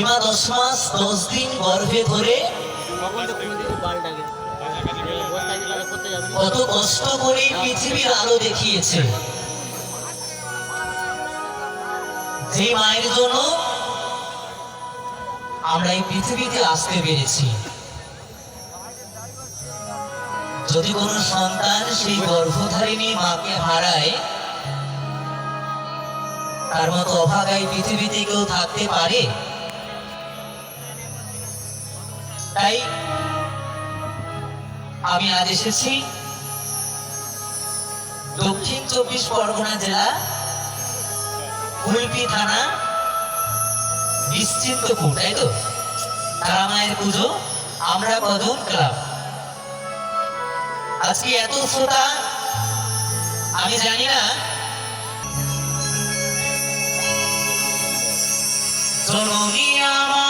যেমা দশ মাস দশ দিন গর্ভে ধরে কত কষ্ট করে পৃথিবীর আলো দেখিয়েছে। যে মায়ের জন্য আমরা এই পৃথিবীতে আসতে পেরেছি। যদি কোনো সন্তান সেই গর্ভধারিণী মাকে হারায়, তার মতো অভাগায় পৃথিবীতে কেউ থাকতে পারে? তাই আমি আজ এসেছি দক্ষিণ চব্বিশ পরগনা জেলা কুলপি থানা নিশ্চিন্তপুর, তাই তো? তারা পুজো, আমরা কদম ক্লাব। আজকে এত শ্রোতা, আমি জানি না জননী আমার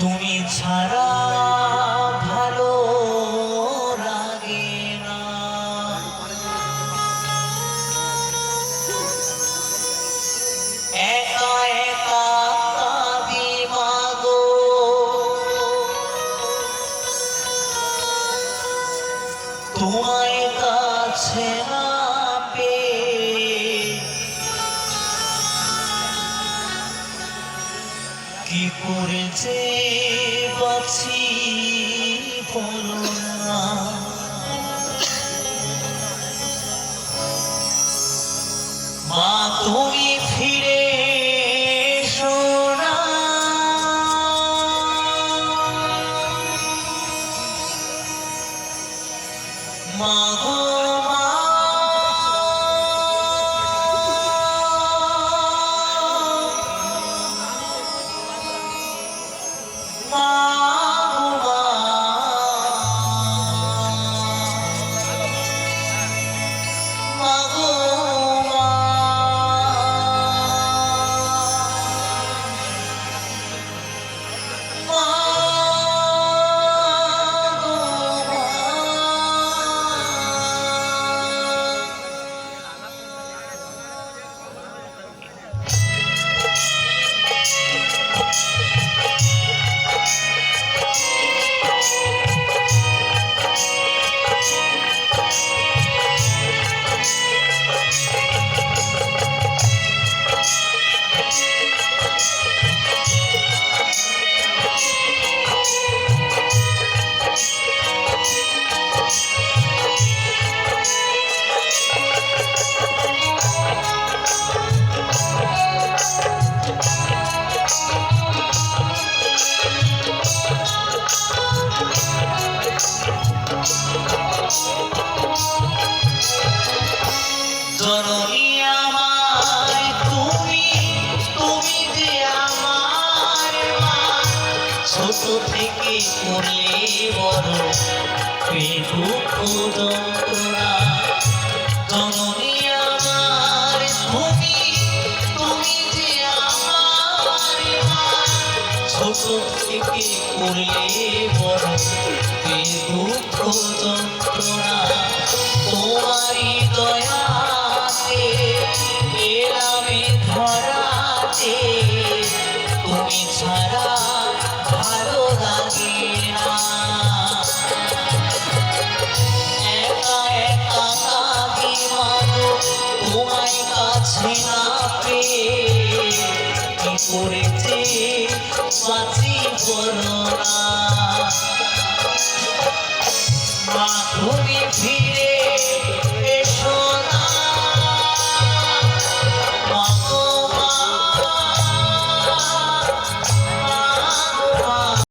তুমি ছাড়া ভালো লাগে না একা একা কাঁদি তোমায় কাছে না কি করেছে বাছি মা তুমি ফিরে এসো না। মা থেকে বড় এ দুঃখ যন্ত্রণা জননী আমার তুমি তুমি যে আমার ছোট থেকে করলে বড় এ দুঃখ যন্ত্রণা তোমারই করেছে বাঁচি বড় মা ফিরে